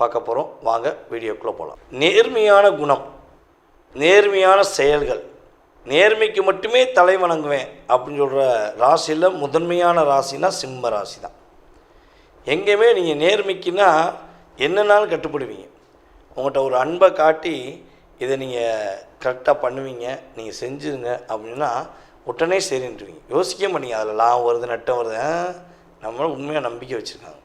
பார்க்க போகிறோம் வாங்க வீடியோக்குள்ளே போகலாம் நேர்மையான குணம் நேர்மையான செயல்கள் நேர்மைக்கு மட்டுமே தலை வணங்குவேன் அப்படின்னு சொல்கிற ராசியில் முதன்மையான ராசினா சிம்ம ராசி தான் எங்கேயுமே நீங்கள் நேர்மைக்குன்னா என்னென்னாலும் கட்டுப்படுவீங்க. உங்கள்கிட்ட ஒரு அன்பை காட்டி இதை நீங்கள் கரெக்டாக பண்ணுவீங்க நீங்கள் செஞ்சுருங்க அப்படின்னா உடனே சரின்ட்டுருவீங்க யோசிக்க மாட்டீங்க அதில் லாபம் வருது நட்டம் வருது. நம்மளும் நம்ம உண்மையாக நம்பிக்கை வச்சுருக்காங்க.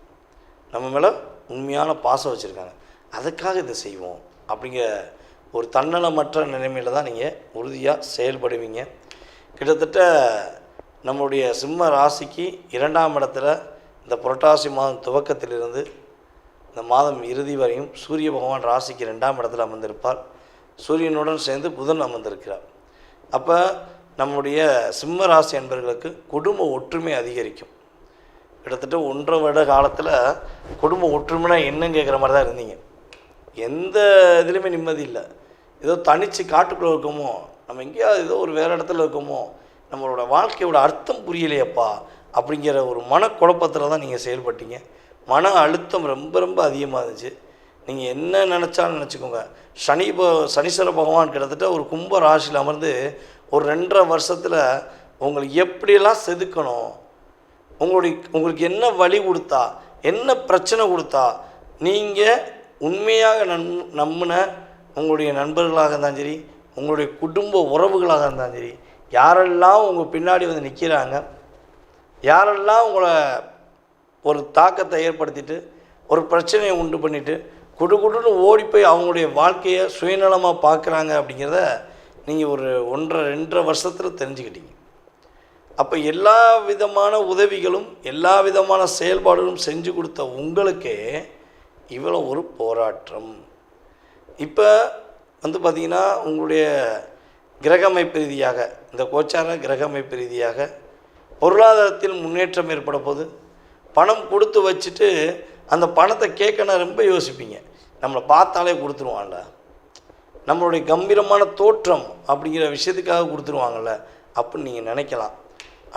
நம்ம மேலே உண்மையான பாசம் வச்சுருக்காங்க. அதுக்காக இதை செய்வோம். அப்படிங்கிற ஒரு தன்னலமற்ற நிலைமையில் தான் நீங்கள் உறுதியாக செயல்படுவீங்க. கிட்டத்தட்ட நம்மளுடைய சிம்ம ராசிக்கு இரண்டாம் இடத்துல இந்த புரட்டாசி மாதம் துவக்கத்திலிருந்து இந்த மாதம் இறுதி வரையும் சூரிய பகவான் ராசிக்கு ரெண்டாம் இடத்துல அமர்ந்திருப்பார். சூரியனுடன் சேர்ந்து புதன் அமர்ந்திருக்கிறார். அப்போ நம்முடைய சிம்ம ராசி அன்பர்களுக்கு குடும்ப ஒற்றுமை அதிகரிக்கும். கிட்டத்தட்ட ஒன்றரை வருட காலத்தில் குடும்ப ஒற்றுமைனா என்னன்னு கேட்குற மாதிரி தான் இருந்தீங்க. எந்த இதுலேயுமே நிம்மதி இல்லை. ஏதோ தனித்து காட்டுக்குள்ளே இருக்கோமோ நம்ம எங்கேயாவது ஏதோ ஒரு வேறு இடத்துல இருக்கோமோ நம்மளோட வாழ்க்கையோட அர்த்தம் புரியலையப்பா அப்படிங்கிற ஒரு மனக்குழப்பத்தில் தான் நீங்கள் செயல்பட்டீங்க. மன அழுத்தம் ரொம்ப ரொம்ப அதிகமாக இருந்துச்சு. நீங்கள் என்ன நினச்சாலும் நினச்சிக்கோங்க. சனி ப சனீஸ்வர பகவான் கிட்டத்தட்ட ஒரு கும்ப ராசியில் அமர்ந்து ஒரு ரெண்டரை வருஷத்தில் உங்களை எப்படியெல்லாம் செதுக்கணும் உங்களுடைய உங்களுக்கு என்ன வழி கொடுத்தா என்ன பிரச்சனை கொடுத்தா நீங்கள் உண்மையாக நன் நம்பின உங்களுடைய நண்பர்களாக இருந்தாலும் சரி உங்களுடைய குடும்ப உறவுகளாக இருந்தாலும் சரி யாரெல்லாம் உங்கள் பின்னாடி வந்து நிற்கிறாங்க யாரெல்லாம் உங்களை ஒரு தாக்கத்தை ஏற்படுத்திட்டு ஒரு பிரச்சனையை உண்டு பண்ணிவிட்டு குடு குடுன்னு ஓடி போய் அவங்களுடைய வாழ்க்கையை சுயநலமாக பார்க்குறாங்க அப்படிங்கிறத நீங்கள் ஒரு ஒன்றரை ரெண்டரை வருஷத்தில் தெரிஞ்சுக்கிட்டீங்க. அப்போ எல்லா விதமான உதவிகளும் எல்லா விதமான செயல்பாடுகளும் செஞ்சு கொடுத்த உங்களுக்கே இவ்வளோ ஒரு போராட்டம். இப்போ வந்து பார்த்திங்கன்னா உங்களுடைய கிரகமைப்பு ரீதியாக இந்த கோச்சார கிரகமைப்பு ரீதியாக பொருளாதாரத்தில் முன்னேற்றம் ஏற்பட போது பணம் கொடுத்து வச்சுட்டு அந்த பணத்தை கேட்கணும் ரொம்ப யோசிப்பீங்க. நம்மளை பார்த்தாலே கொடுத்துருவான்ல நம்மளுடைய கம்பீரமான தோற்றம் அப்படிங்கிற விஷயத்துக்காக கொடுத்துருவாங்கல்ல. அப்படின்னு நீங்கள் நினைக்கலாம்.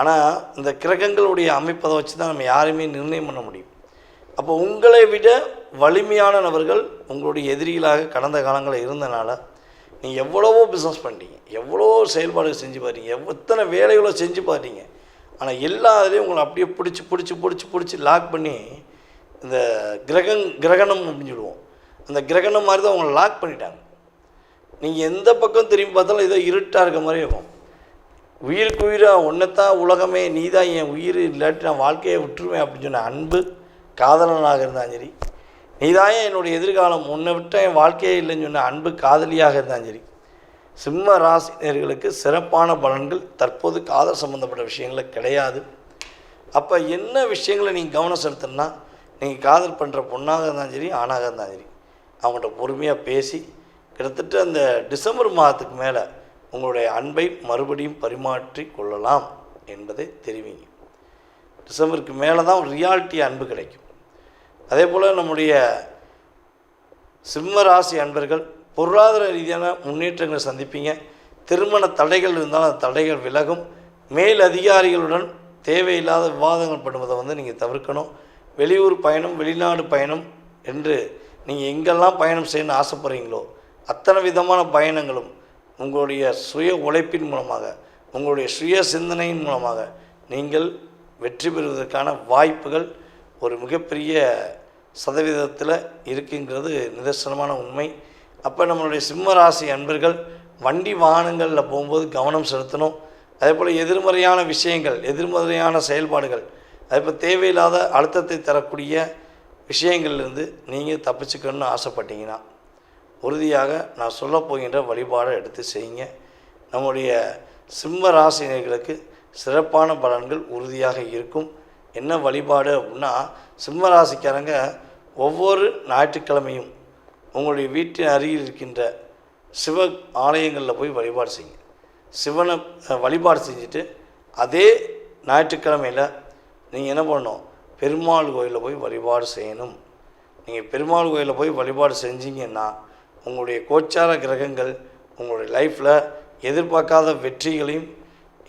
ஆனால் இந்த கிரகங்களுடைய அமைப்பதை வச்சு தான் நம்ம யாரையுமே நிர்ணயம் பண்ண முடியும். அப்போ உங்களை விட வலிமையான நபர்கள் உங்களுடைய எதிரிகளாக கடந்த காலங்களில் இருந்தனால நீங்கள் எவ்வளவோ பிஸ்னஸ் பண்ணிட்டீங்க எவ்வளோ செயல்பாடுகள் செஞ்சு பார்த்தீங்க எத்தனை வேலைகளோ செஞ்சு பார்த்தீங்க ஆனால் எல்லா இதுலேயும் உங்களை அப்படியே பிடிச்சி பிடிச்சி பிடிச்சி பிடிச்சி லாக் பண்ணி இந்த கிரகங் கிரகணம் அப்படின்னு சொல்லுவோம். அந்த கிரகணம் மாதிரி தான் உங்களை லாக் பண்ணிட்டாங்க. நீங்கள் எந்த பக்கம் திரும்பி பார்த்தாலும் ஏதோ இருட்டாக இருக்க மாதிரி இருக்கும். உயிருக்கு உயிராக ஒன்றைத்தான் உலகமே நீ தான் என் உயிர் இல்லாட்டி நான் வாழ்க்கையை விட்டுருவேன் அப்படின்னு சொன்ன அன்பு காதலனாக இருந்தாலும் சரி நீ தான் என்னுடைய எதிர்காலம் உன்னை விட்டால் என் வாழ்க்கையே இல்லைன்னு சொன்ன அன்பு காதலியாக இருந்தாலும் சரி சிம்ம ராசினியர்களுக்கு சிறப்பான பலன்கள் தற்போது காதல் சம்மந்தப்பட்ட விஷயங்களில் கிடையாது. அப்போ என்ன விஷயங்களை நீங்கள் கவனம் செலுத்தணும்னா நீங்கள் காதல் பண்ணுற பொண்ணாக இருந்தாலும் சரி ஆணாக இருந்தாலும் சரி அவங்கள்ட்ட பொறுமையாக பேசி கிட்டத்தட்ட அந்த டிசம்பர் மாதத்துக்கு மேலே உங்களுடைய அன்பை மறுபடியும் பரிமாற்றி கொள்ளலாம் என்பதை தெரிவிங்க. டிசம்பருக்கு மேலே தான் ஒரு ரியாலிட்டி அன்பு கிடைக்கும். அதே போல் நம்முடைய சிம்ம ராசி அன்பர்கள் பொருளாதார ரீதியான முன்னேற்றங்களை சந்திப்பீங்க. திருமண தடைகள் இருந்தாலும் அந்த தடைகள் விலகும். மேல் அதிகாரிகளுடன் தேவையில்லாத விவாதங்கள் பண்ணுவதை வந்து நீங்கள் தவிர்க்கணும். வெளியூர் பயணம் வெளிநாடு பயணம் என்று நீங்கள் எங்கெல்லாம் பயணம் செய்யணும்னு ஆசைப்படுறீங்களோ அத்தனை விதமான பயணங்களும் உங்களுடைய சுய உழைப்பின் மூலமாக உங்களுடைய சுய சிந்தனையின் மூலமாக நீங்கள் வெற்றி பெறுவதற்கான வாய்ப்புகள் ஒரு மிகப்பெரிய சதவீதத்தில் இருக்குங்கிறது நிதர்சனமான உண்மை. அப்போ நம்மளுடைய சிம்ம ராசி அன்பர்கள் வண்டி வாகனங்களில் போகும்போது கவனம் செலுத்தணும். அதே போல் எதிர்மறையான விஷயங்கள் எதிர்மறையான செயல்பாடுகள் அதே போல் தேவையில்லாத அழுத்தத்தை தரக்கூடிய விஷயங்கள்லேருந்து நீங்கள் தப்பிச்சுக்கணும்னு ஆசைப்பட்டீங்கன்னா உறுதியாக நான் சொல்ல போகின்ற வழிபாடை எடுத்து செய்யுங்க. நம்முடைய சிம்ம ராசினியர்களுக்கு சிறப்பான பலன்கள் உறுதியாக இருக்கும். என்ன வழிபாடு அப்படின்னா சிம்ம ராசிக்காரங்க ஒவ்வொரு ஞாயிற்றுக்கிழமையும் உங்களுடைய வீட்டின் அருகில் இருக்கின்ற சிவ ஆலயங்களில் போய் வழிபாடு செய்யுங்க. சிவனை வழிபாடு செஞ்சுட்டு அதே ஞாயிற்றுக்கிழமையில் நீங்கள் என்ன பண்ணணும்? பெருமாள் கோயிலில் போய் வழிபாடு செய்யணும். நீங்கள் பெருமாள் கோயிலில் போய் வழிபாடு செஞ்சீங்கன்னா உங்களுடைய கோச்சார கிரகங்கள் உங்களுடைய லைஃப்பில் எதிர்பார்க்காத வெற்றிகளையும்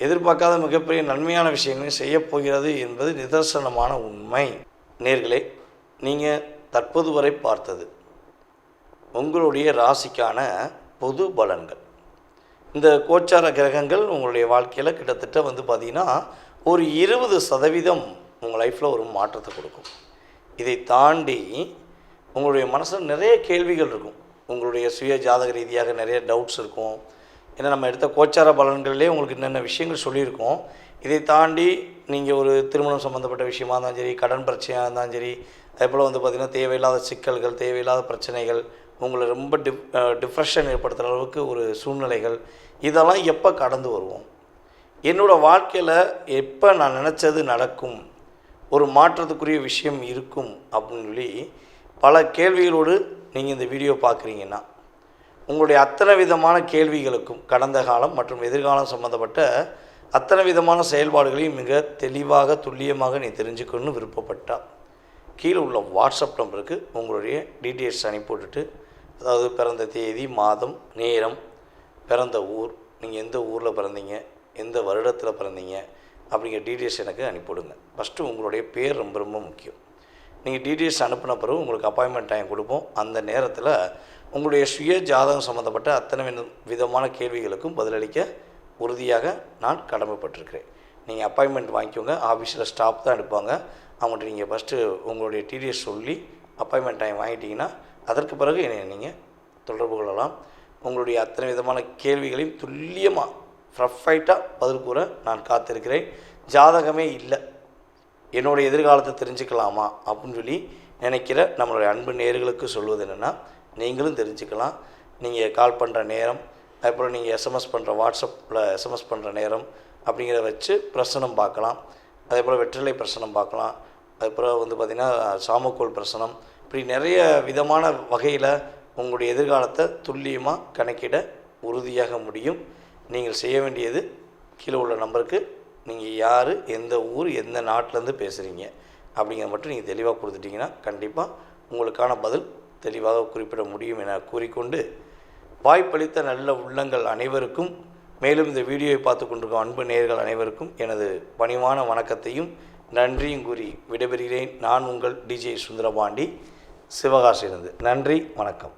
எதிர்பார்க்காத மிகப்பெரிய நன்மையான விஷயங்களையும் செய்யப்போகிறது என்பது நிதர்சனமான உண்மை. நேர்களே நீங்கள் தற்போது வரை பார்த்தது உங்களுடைய ராசிக்கான பொது பலன்கள். இந்த கோச்சார கிரகங்கள் உங்களுடைய வாழ்க்கையில் கிட்டத்தட்ட வந்து பார்த்திங்கன்னா ஒரு இருபது சதவீதம் உங்கள் லைஃப்பில் ஒரு மாற்றத்தை கொடுக்கும். இதை தாண்டி உங்களுடைய மனசில் நிறைய கேள்விகள் இருக்கும். உங்களுடைய சுய ஜாதக ரீதியாக நிறைய டவுட்ஸ் இருக்கும். ஏன்னா நம்ம எடுத்த கோச்சார பலன்களிலே உங்களுக்கு என்னென்ன விஷயங்கள் சொல்லியிருக்கோம். இதை தாண்டி நீங்கள் ஒரு திருமணம் சம்மந்தப்பட்ட விஷயமா இருந்தாலும் சரி கடன் பிரச்சனையாக இருந்தாலும் சரி அதே போல் வந்து பார்த்திங்கன்னா தேவையில்லாத சிக்கல்கள் தேவையில்லாத பிரச்சனைகள் உங்களை ரொம்ப டிப் டிப்ரெஷன் ஏற்படுத்துகிற அளவுக்கு ஒரு சூழ்நிலைகள் இதெல்லாம் எப்போ கடந்து வருவோம்? என்னோடய வாழ்க்கையில் எப்போ நான் நினச்சது நடக்கும்? ஒரு மாற்றத்துக்குரிய விஷயம் இருக்கும் அப்படின்னு சொல்லி பல கேள்விகளோடு நீங்கள் இந்த வீடியோ பார்க்குறீங்கன்னா உங்களுடைய அத்தனை விதமான கேள்விகளுக்கும் கடந்த காலம் மற்றும் எதிர்காலம் சம்மந்தப்பட்ட அத்தனை விதமான செயல்பாடுகளையும் மிக தெளிவாக துல்லியமாக நீ தெரிஞ்சுக்கணும்னு விருப்பப்பட்டால் கீழே உள்ள வாட்ஸ்அப் நம்பருக்கு உங்களுடைய டீட்டெயில்ஸ் அனுப்பிவிட்டுட்டு அதாவது பிறந்த தேதி மாதம் நேரம் பிறந்த ஊர் நீங்கள் எந்த ஊரில் பிறந்தீங்க எந்த வருடத்தில் பிறந்தீங்க அப்படிங்கிற டீட்டெயில்ஸ் எனக்கு அனுப்பிவிடுங்க ஃபஸ்ட்டு உங்களுடைய பேர் ரொம்ப ரொம்ப முக்கியம். நீங்கள் டீட்டெயில்ஸ் அனுப்பின பிறகு உங்களுக்கு அப்பாயின்மெண்ட் டைம் கொடுப்போம். அந்த நேரத்தில் உங்களுடைய சுய ஜாதகம் சம்மந்தப்பட்ட அத்தனை வித- விதமான கேள்விகளுக்கும் பதிலளிக்க உறுதியாக நான் கடமைப்பட்டிருக்கிறேன். நீங்கள் அப்பாயின்மெண்ட் வாங்கிக்கோங்க. ஆஃபீஸில் ஸ்டாஃப் தான் எடுப்பாங்க. அவங்கள்ட்ட நீங்கள் ஃபஸ்ட்டு உங்களுடைய டீட்டெயில்ஸ் சொல்லி அப்பாயின்மெண்ட் டைம் வாங்கிட்டீங்கன்னா அதற்கு பிறகு என்னை நீங்கள் தொடர்பு கொள்ளலாம். உங்களுடைய அத்தனை விதமான கேள்விகளையும் துல்லியமாக ப்ரஃபைட்டாக பதில் கூற நான் காத்திருக்கிறேன். ஜாதகமே இல்லை. என்னுடைய எதிர்காலத்தை தெரிஞ்சுக்கலாமா அப்படின்னு சொல்லி நினைக்கிற நம்மளுடைய அன்பு நேர்களுக்கு சொல்வது என்னென்னா நீங்களும் தெரிஞ்சுக்கலாம். நீங்கள் கால் பண்ணுற நேரம் அப்புறம் நீங்கள் எஸ்எம்எஸ் பண்ணுற வாட்ஸ்அப்பில் எஸ்எம்எஸ் பண்ணுற நேரம் அப்படிங்கிறத வச்சு பிரசனம் பார்க்கலாம். அதே போல் வெற்றிலை பிரசனம் பார்க்கலாம். அதுக்கப்புறம் வந்து பார்த்திங்கன்னா சாமக்கோள் பிரசனம். இப்படி நிறைய விதமான வகையில் உங்களுடைய எதிர்காலத்தை துல்லியமாக கணக்கிட உறுதியாக முடியும். நீங்கள் செய்ய வேண்டியது கீழே உள்ள நம்பருக்கு நீங்கள் யார் எந்த ஊர் எந்த நாட்டிலேருந்து பேசுகிறீங்க அப்படிங்கிறத மட்டும் நீங்கள் தெளிவாக கொடுத்துட்டீங்கன்னா கண்டிப்பாக உங்களுக்கான பதில் தெளிவாக குறிப்பிட முடியும் என கூறிக்கொண்டு வாய்ப்பளித்த நல்ல உள்ளங்கள் அனைவருக்கும் மேலும் இந்த வீடியோவை பார்த்து கொண்டிருக்கும் அன்பு நேயர்கள் அனைவருக்கும் எனது பணிவான வணக்கத்தையும் நன்றியும் கூறி விடைபெறுகிறேன். நான் உங்கள் டிஜே சுந்தரபாண்டி சிவகாசியிலிருந்து. நன்றி வணக்கம்.